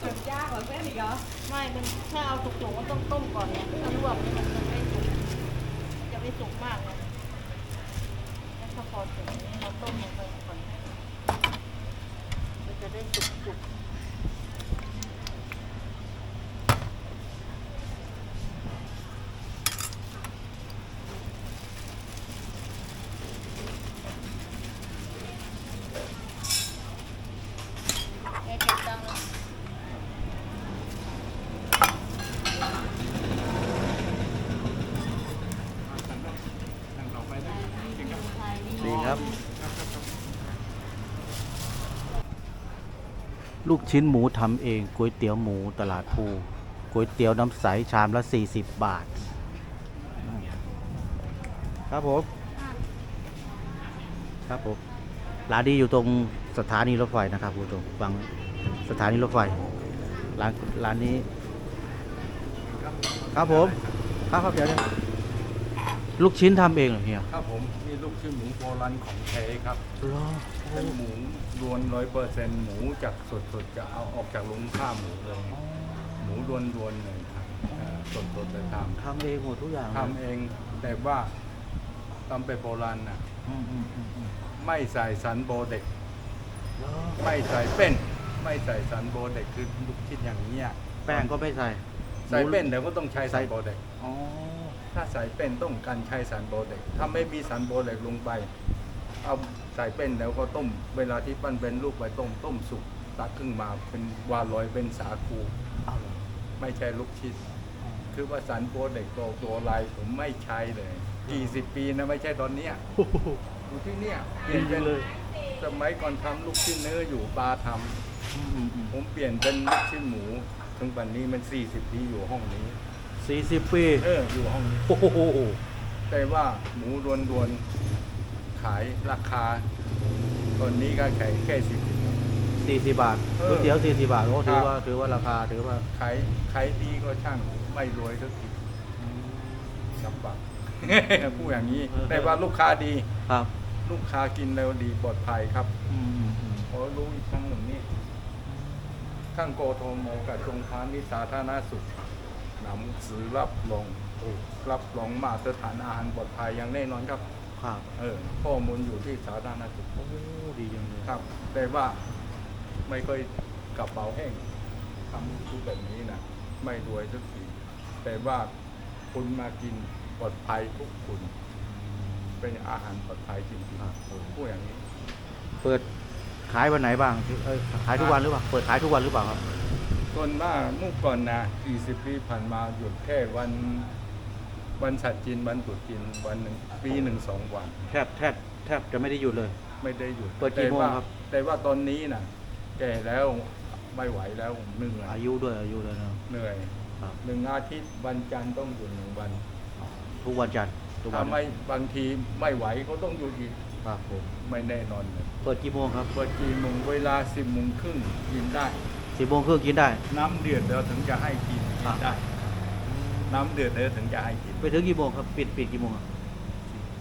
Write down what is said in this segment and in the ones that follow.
สุดยากกว่าเส้นอีกเหรอไม่มันถ้าเอาสุกๆมันต้องต้มก่อนเนี่ยถ้าลวกนี่มันจะไม่สุกจะไม่สุกมากเลยแล้วถ้าพอถึงนี่เราต้มลงไปก่อนมันจะได้สุกๆ แกเก็บตังค์เลย ดีครับ ลูกชิ้นหมูทำเองก๋วยเตี๋ยวหมูตลาดภูก๋วยเตี๋ยวน้ำใส ชามละ 40 บาท ครับผม ครับผม ร้านนี้อยู่ตรงสถานีรถไฟนะครับคุณผู้ชมฟังสถานีรถไฟ ร้านร้านนี้ ครับผม ครับครับเดี๋ยวเดี๋ยวลูกชิ้นทำเองเหรอเฮียครับผมนี่ลูกชิ้นหมูโบราณของแท้ครับเป็นหมู รวนร้อยเปอร์เซ็นต์หมูจากสดๆจะเอาออกจากโรงฆ่าหมูเลย หมูรวนๆเลยครับเอ่อสดๆเลยททำเองหมดทุกอย่างำลยทำเองแต่ว่าตำไปโบราณนะอืมอืมอืมอืมไม่ใส่สันโบเด็กแล้วไม่ใส่เป็น ไม่ใส่สันโบเด็กคือลูกชิ้นอย่างเนี้ยแป้งก็ไม่ใส่ ใส่เป็นเดี๋ยวก็ต้องใช้ใส่สันโบเด็กอ๋อถ้าใส่เป็นต้องการใช้สันโบเด็กถ้าไม่มีสันโบเด็กลงไปเอาใส่เป็นแล้วก็ต้ม เวลาที่ปั้นเป็นลูกไปต้มต้มสุกตักขึ้นมาเป็นวาลอยเป็นสาคูเอาเหรอไม่ใช่ลูกชิด คือว่าสันโบเด็กตัวตัวลายผมไม่ใช้เลยกี่สิบปีนะไม่ใช่ตอนเนี้ยอยู่ที่เนี่ยเปลี่ยนเป็นเลยสมัยก่อนทำลูกชิ้นเนื้ออยู่ปลาทำอืมอืมอืมผมเปลี่ยนเป็นลูกชิ้นหมูถึงปัจจุบันนี้มัน 40 ปีอยู่ห้องนี้ สี่สิบปีเอออยู่ห้องนี้ โอ้โหแต่ว่าหมูรวนๆ ขายราคาตอนนี้ก็แค่แค่สิบ สี่สิบบาทเออ ก๋วยเตี๋ยวสี่สิบบาทโอ้ถือครับว่าถือว่าราคาถือว่าขายขายดีก็ช่างไม่รวยสักทีลำบาก พูดอย่างนี้เออแต่ว่าลูกค้าดี ครับลูกค้ากินแล้วดีปลอดภัยครับอืมอืมอืมเพราะรู้อีกครั้งหนึ่งนี่ข้างโกโทโมกับจงพาณิชย์สาธารณสุขนำสือรับรองรับรองมาตรฐานอาหารปลอดภัยอย่างแน่นอนครับ ครับ เออข้อมูลอยู่ที่สาธารณสุขโอ้ดีจังเลยครับ แต่ว่าไม่เคยกระเป๋าแห้งทำทุกแบบนี้นะไม่รวยสักทีแต่ว่าคุณมากินปลอดภัยทุกคุณ เป็นอาหารปลอดภัยจริงครับๆพูดอย่างนี้ เปิดขายวันไหนบ้างเอ้ยขายทุกวันหรือเปล่า เปิดขายทุกวันหรือเปล่าครับ ส่วนมากเมื่อก่อนนะ40 ปีผ่านมาหยุดแค่วัน วันฉัดจีนวันตรุษจีนวันหนึ่งปีหนึ่งสองวัน แทบแทบแทบจะไม่ได้หยุดเลย ไม่ได้หยุดเปิดกี่โมงแต่ว่าครับ แต่ว่าตอนนี้นะแก่แล้วไม่ไหวแล้วเหนื่อยอายุด้วยอายุเลยนะเหนื่อยครับหนึ่งอาทิตย์วันจันทร์ต้องหยุดหนึ่งวันทุกวันจันทร์ทุกวัถ้านไม่บางทีไม่ไหวก็ต้องหยุดอีกครับผมไม่แน่นอนเลยเปิดกี่โมงครับเปิดกี่โมงเวลาสิบโมงครึ่งกินได้ สิบโมงครึ่งกินได้ น้ำเดือดแล้วถึงจะให้กินกิครันบได้ น้ำเดือดแล้วถึงจะให้กินไปถึงกี่โมงครับปิดปิดกี่โมงอะ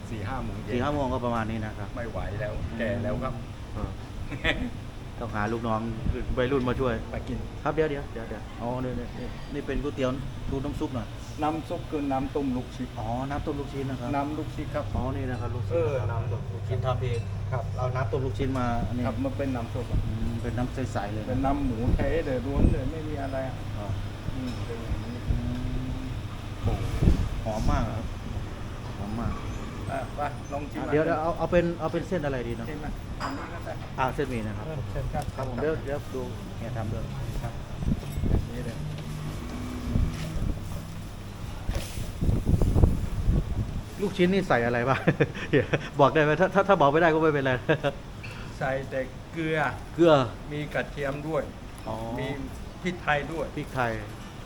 สี่ห้าโมงเย็นสี่ห้าโมงก็ประมาณนี้นะครับ ไม่ไหวแล้วแก่แล้วครับต้องหาลูกน้องวัยรุ่นมาช่วยไปกิน ครับเดี๋ยวเดี๋ยวเดี๋ยวเดี๋ยวอ๋อนี่นี่นี่นี่เป็นก๋วยเตี๋ยวดูน้ำซุปหน่อยน้ำซุปคือน้ำต้มลูกชิดอ๋อน้ำต้มลูกชิ้นนะครับน้ำลูกชิดครับอ๋อนี่นะครับลูกเอชิ้นอน้ำต้มลูกชิ้นทำเองครับเอาน้ำต้มลูกชิ้นมาอันนี้ครับมันเป็นน้ำซุปอะอืมเป็นน้ำใสๆเลยเป็นนะน้ำหมูแท้เลยล้วนเลยไม่มีอะไรอะอ๋ออืมเป็นอย่างนี้ อืมโอ้ห อมมากครับหอมมากอะไปลองชิมอะเดี๋ยวเดี๋ยวเอาเอาเป็นเอาเป็นเส้นอะไรดีเนาะชิมไหมอันนี้ก็ได้อ่าเส้นหมี่นะครับเออเชิญครับครับผมเดี๋ยวเดี๋ยวดูเฮียทำด้วยครับนี่เลยลูกชิ้นนี่ใส่อะไรบ้างเฮียบอกได้ไหมถ้าถ้าถ้าบอกไม่ได้ก็ไม่เป็นไร ใส่แต่เกลือ เกลือมีกระเทียมด้วย อ๋อมีพริกไทยด้วยพริกไทย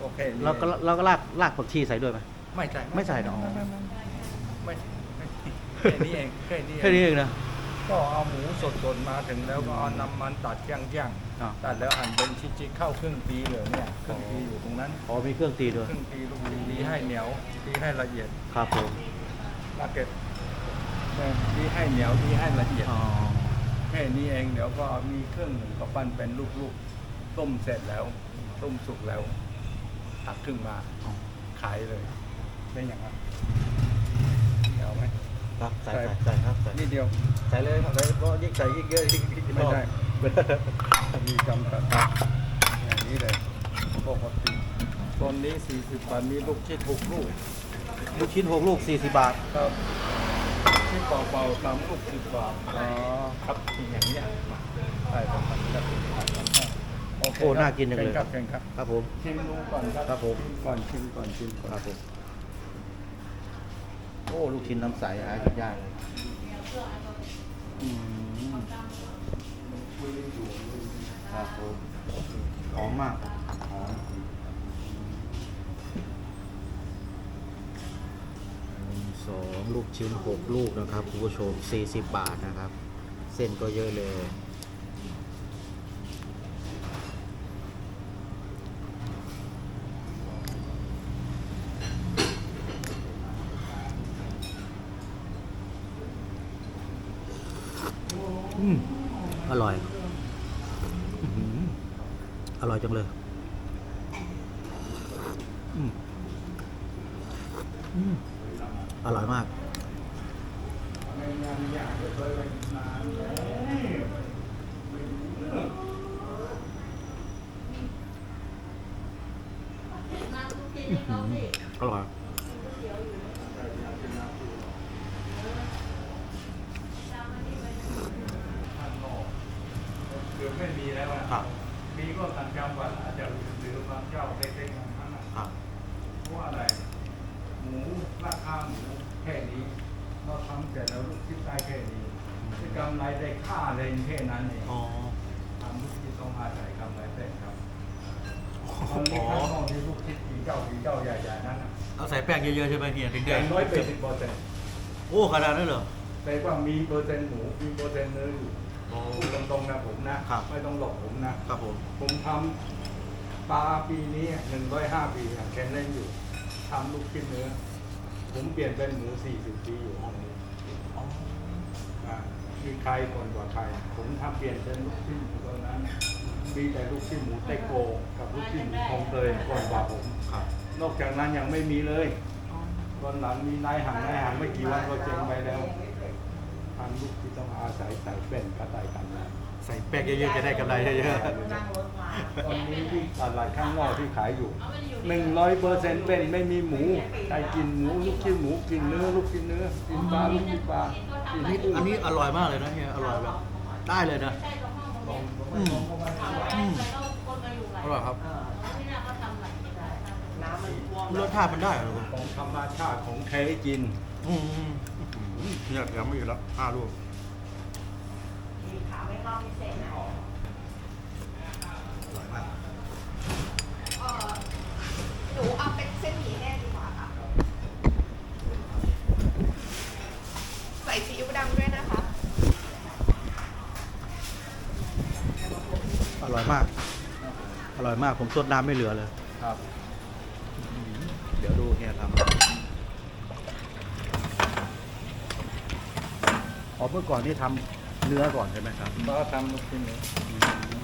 โอเคนี่แล้วก็แล้วก็รากรากผักชีใส่ด้วยไหม ไม่ใส่ไม่ใส่หรอไม่ไม่ไม่ไม่ไม่แค่นี้เองแค่นี้แค่นี้เองนะก็เอาหมูสดๆมาถึงแล้วก็เอาน้ำมันตัดย่างอ๋อๆตัดแล้วหั่นเป็นชิ้นๆเข้าครึ่งปีเลยเนี่ยครึ่งปีอยู่ตรงนั้น อ๋อมีเครื่องตีด้วยครึ่งปีลูกชิ้นดีให้เหนียวดีให้ละเอียดครับผมมาเก็ตดีให้เหนียวดีให้ละเอียด อ๋อแค่นี้เองเดี๋ยวก็มีเครื่องหนึ่งก็ปั้นเป็นลูกต้มเสร็จแล้ว ต้มสุกแล้ว ตักขึ้นมาอ๋อขายเลย ได้อย่างไรเอาไหมครับใส่ใส่ใส่ใส่ครับใส่นิดเดียวใส่เลยครับใส่ก็ยิ่งใส่ยิ่งเยอะยิ่งยิ่งไม่ได้ชอบมีจำกัดอย่างนี้เลยปกติตอนนี้40บาทมีลูกชิ้นหกลูกลูกชิ้นหกลูกสี่สิบบาทครับชิ้นเปล่าๆสามลูกสิบบาทอ๋อครับอย่างเนี้ยใช่ครับจะเป็นขายกันให้โอเคโอ้น่ากินจังเลยชิญครับเชิญครับครับผมชิมดูก่อนครับครับผมชิก่อนชิมก่อนชิมก่อนครับผมโอ้ลูกชิ้นน้ำใสหากินยากเลยอืมครับผมหอมมากหอมสองลูกชิ้นหกลูกนะครับคุณผู้ชมสี่สิบบาทนะครับ เส้นก็เยอะเลย อืมอร่อยอื้อหือ อร่อยจังเลยอร่อยมาก อร่อยไม่มีแล้วอะครับ มีก็ต่างจังหวัดอาจจะเหลือบางเจ้าเล็กๆนั้นน่ะครับเพราะว่าอะไร หมูราคาหมูแค่นี้เราทำเสร็จแล้วลูกชิ้นได้แค่นี้ที่กำไรได้ค่าเลยแค่นั้นเองอ๋อทำลูกชิ้นต้องอาศัยกำไรเต้นครับตอนนี้ข้างนอกที่ลูกชิ้นกี่เจ้ากี่เจ้าใหญ่ๆนั้นน่ะเอาใส่แป้งเยอะๆใช่ไหมเฮียถึงอได้ย่างน้อยเป็นสิบเปอร์เซ็นต์โอ้ขนาดนั้นเหรอแปลว่ามีเปอร์เซ็นต์หมูมีเปอร์เซ็นต์เนื้ออยู่อ๋อพูดตรงๆนะผมนะ ครับไม่ต้องหลอกผมนะ ครับผม ผมทำปลาปีนี้หนึ่งร้อยห้าปีอะแข็งแรงอยู่ทำลูกชิ้นเนื้อ ผมเปลี่ยนเป็นหมูสี่สิบปีอยู่ห้องนี้อ่ามีใครก่อนกว่าใคร ผมทำเปลี่ยนเป็นลูกชิ้นตอนนั้น มีแต่ลูกชิ้นหมูเตโกกับลูกชิ้นหมูคลองเตยก่อนกว่าผม ครับ นอกจากนั้นยังไม่มีเลยตอนหลังมีนายหังนายหังไม่กี่วันก็เจ๊งไปแล้วทำลูกที่ต้องอาศัยใส่เป็นกระต่ายกันนะ ใส่แป้งเยอะๆจะได้กำไรเยอะตอนนี้ที่ตลาดข้างนอกที่ขายอยู่หนึ่งร้อยเปอร์เซ็นต์เป็นไม่มีหมูใครกินหมูลูกชิ้นหมูกินเนื้อลูกชิ้นเนื้อกินปลาลูกชิ้นปลากินๆอันนี้อื่นอันนี้อร่อยมากเลยนะเฮียอร่อยแบบได้เลยนะอืมอืมอร่อยครับรสชาติมันได้เหรอของธรรมชาติของแท้กินอืมเนี่ยยังไม่อยู่แล้วห้าลูก ขาไม่เข้าพิเศษนะ อร่อยมาก เออหนูเอาเป็นเส้นหมี่แห้งดีกว่าค่ะ ใส่ซีอิ๊วดำด้วยนะคะ อร่อยมาก อร่อยมาก ผมซดน้ำไม่เหลือเลยครับเดี๋ยวดูเฮียทำอ๋อเมื่อก่อนที่ทำเนื้อก่อนใช่ไหมครับปลาทำลูกชิ้นเนื้อ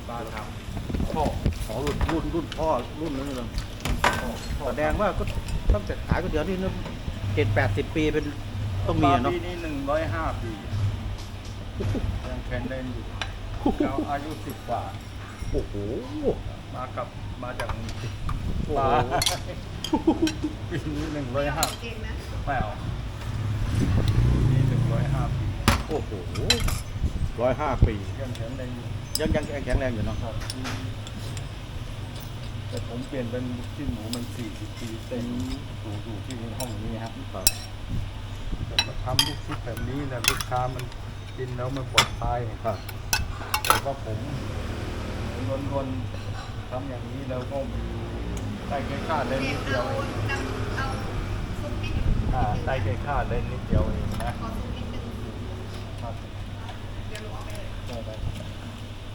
ปลาทำพ่ออ๋อรุ่นรุ่นรุ่นพ่อรุ่นนั้นเลยพ่อพ่อแสดงว่าก็ตั้งแต่ขายก๋วยเตี๋ยวนี่เจ็ดแปดสิบปีเป็นต้องมีอะเนาะปีนี้หนึ่งร้อยห้าปียังแข็งแรงอยู่เราอายุสิบกว่า โอ้โห มากับมาจากเมืองสิบโอ้ปลาโหปีนี้หนึ่งร้อยห้าเองนะไม่เอาปีนี้หนึ่งร้อยห้าปีโอ้โหร้อยห้าปียังแข็งแรงอยู่ยังยังแข็งแรงอยู่เนาะครับแต่ผมเปลี่ยนเป็นลูกชิ้นหมูมันสี่สิบปีเต็มอยู่อยู่ที่ห้องนี้ครับครับแต่มาทำลูกชิ้นแบบนี้นะลูกค้ามันกินแล้วมันปลอดภัยครับแต่ว่าผมรวนๆ ทำอย่างนี้แล้วก็ได้แค่ค่าเล่นนิดเดียวเองน้ำเอาซุปนิดอ่าได้แค่ค่าเล่นนิดเดียวเองนะขอซุปนิดนึงครับเดี๋ยวหนูเอาไปเลยได้ได้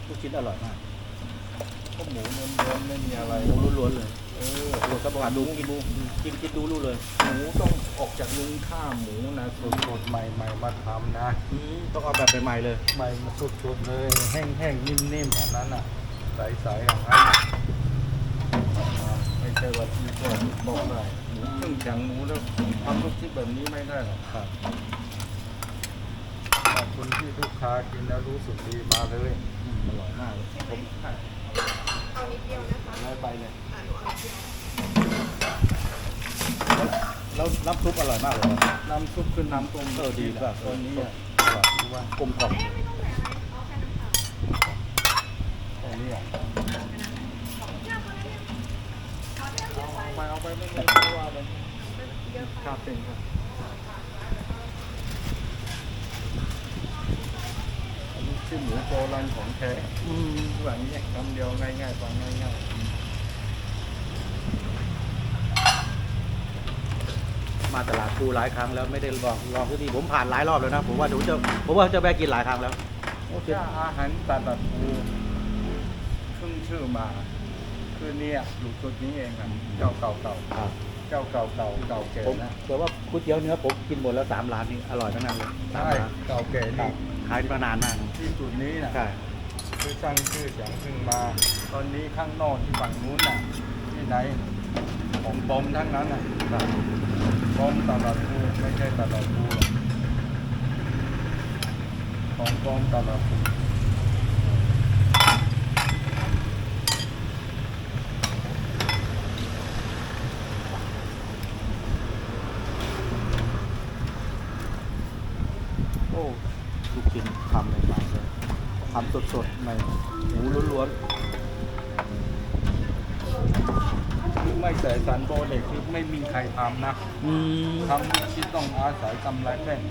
ลูกชิ้นอร่อยมากก็หมูเนื้อๆไม่มีอะไรหมูล้วนๆเลยเออโอ้สบายดูกินดูกินกินดูรู้เลยหมูต้องออกจากลุงฆ่าหมูนะสดๆใหม่ๆมาทำนะอืมต้องเอาแบบใหม่ๆเลยใหม่มาสดๆเลยแห้งๆนิ่มๆแบบนั้นอะ ใสๆอย่างนั้นไม่ใช่ว่าที่ก็บอกได้หมูครึ่งแข็งหมูแล้วทำลูกชิ้นแบบนี้ไม่ได้หรอกครับขอบคุณที่ลูกค้ากินแล้วรู้สึกดีมาเลยอร่อยมากเลยผมเอานิดเดียวนะคะน้อยไปเลยแล้วน้ำซุปอร่อยมากเลยน้ำซุปคือน้ำต้มเออดีมากตัวนี้อะที่ว่ากลมกล่อม ตัวนี้อะเนี่ยเอาเปล่าเอาไปเอาไปไม่ม่ไม่ว่าเลยครับเป็นครับอันนี้ชื่อหมูโบราณของแท้แบบนี้คำเดียวง่ายๆฟังง่ายมาตลาดปูหลายครั้งแล้วไม่ได้ลองลองสักทีผมผ่านหลายรอบแล้วนะ ผมว่าเดี๋ยวจะผมว่าจะแวะกินหลายครั้งแล้วอาหารตลาดปู ชื่อมาคือเนี่ยอยู่จุดนี้เองอะเจ้าเก่าเก่าครับเจ้าเก่าเก่าเก่าแก่ผมนะแต่ว่าก๋วยเตี๋ยวเนื้อผมกินหมดแล้วสามร้านนี้อร่อยทั้งนั้นเลยสามใช่ร้านเก่าแก่ครันี่บขายมานานมากนะที่จุดนี้นะใช่คือสร้างชื่อเสียงขึ้นมา ตอนนี้ข้างนอกที่ฝั่งนู้นน่ะที่ไหนของปลอมทั้งนั้นน่ะครับปลอมตลาดภูไม่ใช่ตลาดภูหรอกของปลอมตลาดภู อ้ลูกชิ้นทำใหม่ๆเลยทำสดๆใหม่หมูล้วนคือไม่ใส่สารโบเด็กคือไม่มีใครทำนะๆอืมทำลูกชิ้นต้องอาศัยกำไรแป้น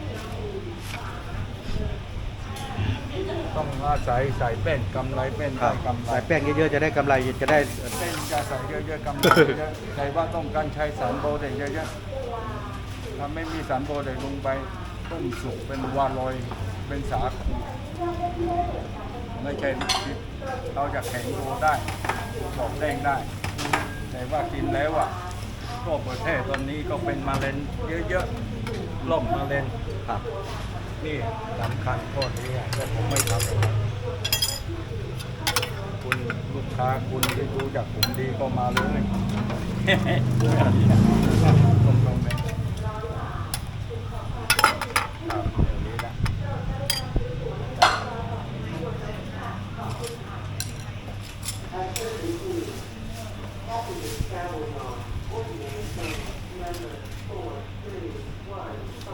ต้องอาศัยใส่แป้นกำไรแป้นครัได้บกำไร ใส่แป้งเยอะๆจะได้กำไรจะได้เส้นจะใส่เยอะๆกำไรเยอะๆแต่ว่าต้องการใช้สารโบเด็กเยอะๆถ้าไม่มีสารโบเด็กลงไป ต้มสุกเป็นวาลอยเป็นสาคูไม่ใช่ลูกชิ้นเราจะแข็งโตได้บอกแดงได้ แต่ว่ากินแล้วอะทั่วประเทศตอนนี้ก็เป็นมะเร็งเยอะๆล่มมะเร็งครับ นี่สำคัญข้อนี้อ่แต่ผมไม่ทำอย่างนั้นคุณลูกค้าคุณที่รู้จักผมดีก็มาเลยตรงตรงๆเลยครับอย่างนี้นะ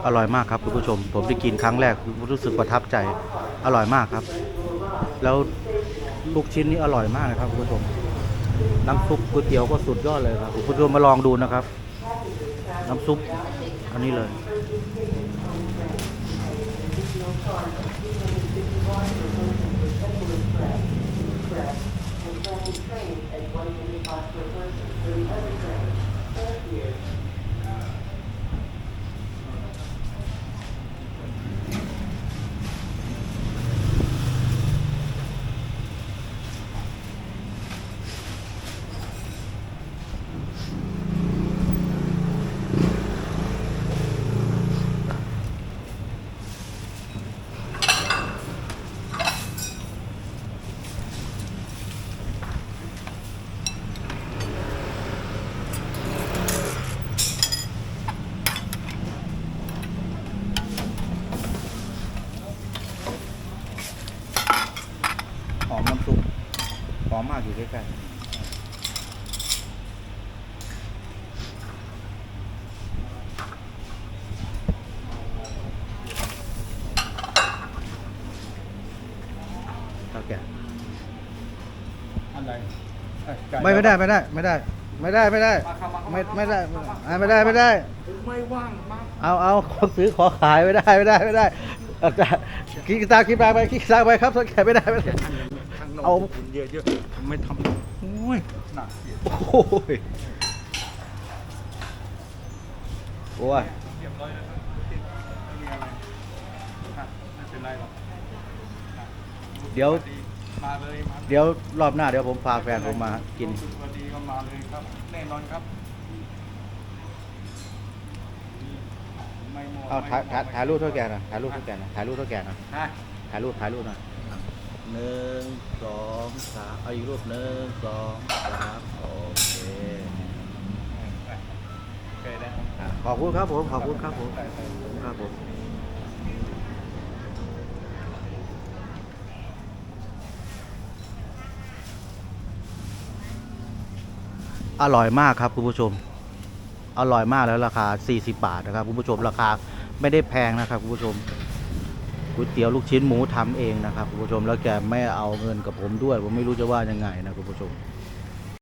อ ร่อยมากครับคุณผู้ชม ผมได้กินครั้งแรกรู้สึกประทับใจอร่อยมากครับ แล้วลูกชิ้นนี่อร่อยมากนะครับคุณผู้ชมน้ำซุปก๋วยเตี๋ยวก็สุดยอดเลยครับคุณผู้ชมมาลองดูนะครับ น้ำซุปอันนี้เลยหอมน้ำซุปหอมมากอยู่ใกล้ๆเท่าแก่ อะไรเอ้ยจ่าย ไม่ไม่ได้ไม่ได้ไม่ได้ไม่ได้ไม่ได้มาเข้ามาเข้าไม่มาไม่ได้เข้ามาอ่าไม่ได้ไม่ได้ ไม่ว่างมากเอาเอาขอซื้อขอขายไม่ได้ไม่ได้ไม่ได้อาจารย์คิดตามคิดตามไปคิดตามไปครับสังเกตไม่ได้ไม่ได้ข้างนอกเอา คุณเยอะๆไม่ทำโอ้ยหนักเสียโอ้ยโอ้ยเรียบร้อยแล้วครับไม่มีอะไรครับไม่เป็นไรหรอกครับเดี๋ยว มาเลยมาเลยเดี๋ยวรอบหน้าเดี๋ยวผมพาแฟนผมมากินรู้สึกว่าดีก็มาเลยครับ แน่นอนครับไม่มัวเอาถ่ายไม่มัวถ่ายถ่ายรูปเท่าแก่หนะถ่ายรูปเท่าแก่หนะถ่ายรูปเท่าแก่หนะฮะถ่ายรูปถ่ายรูปหน่อยหนึ่งสองสามเอาอีกรูปหนึ่งสองสามโอเคเคยได้ อะขอบคุณครับผมขอบคุณครับผมขอบคุณครับผม อร่อยมากครับคุณผู้ชม อร่อยมากแล้วราคา 40 บาทนะครับคุณผู้ชมราคาไม่ได้แพงนะครับคุณผู้ชมก๋วยเตี๋ยวลูกชิ้นหมูทำเองนะครับคุณผู้ชมแล้วแกไม่เอาเงินกับผมด้วย ผมไม่รู้จะว่ายังไงนะคุณผู้ชม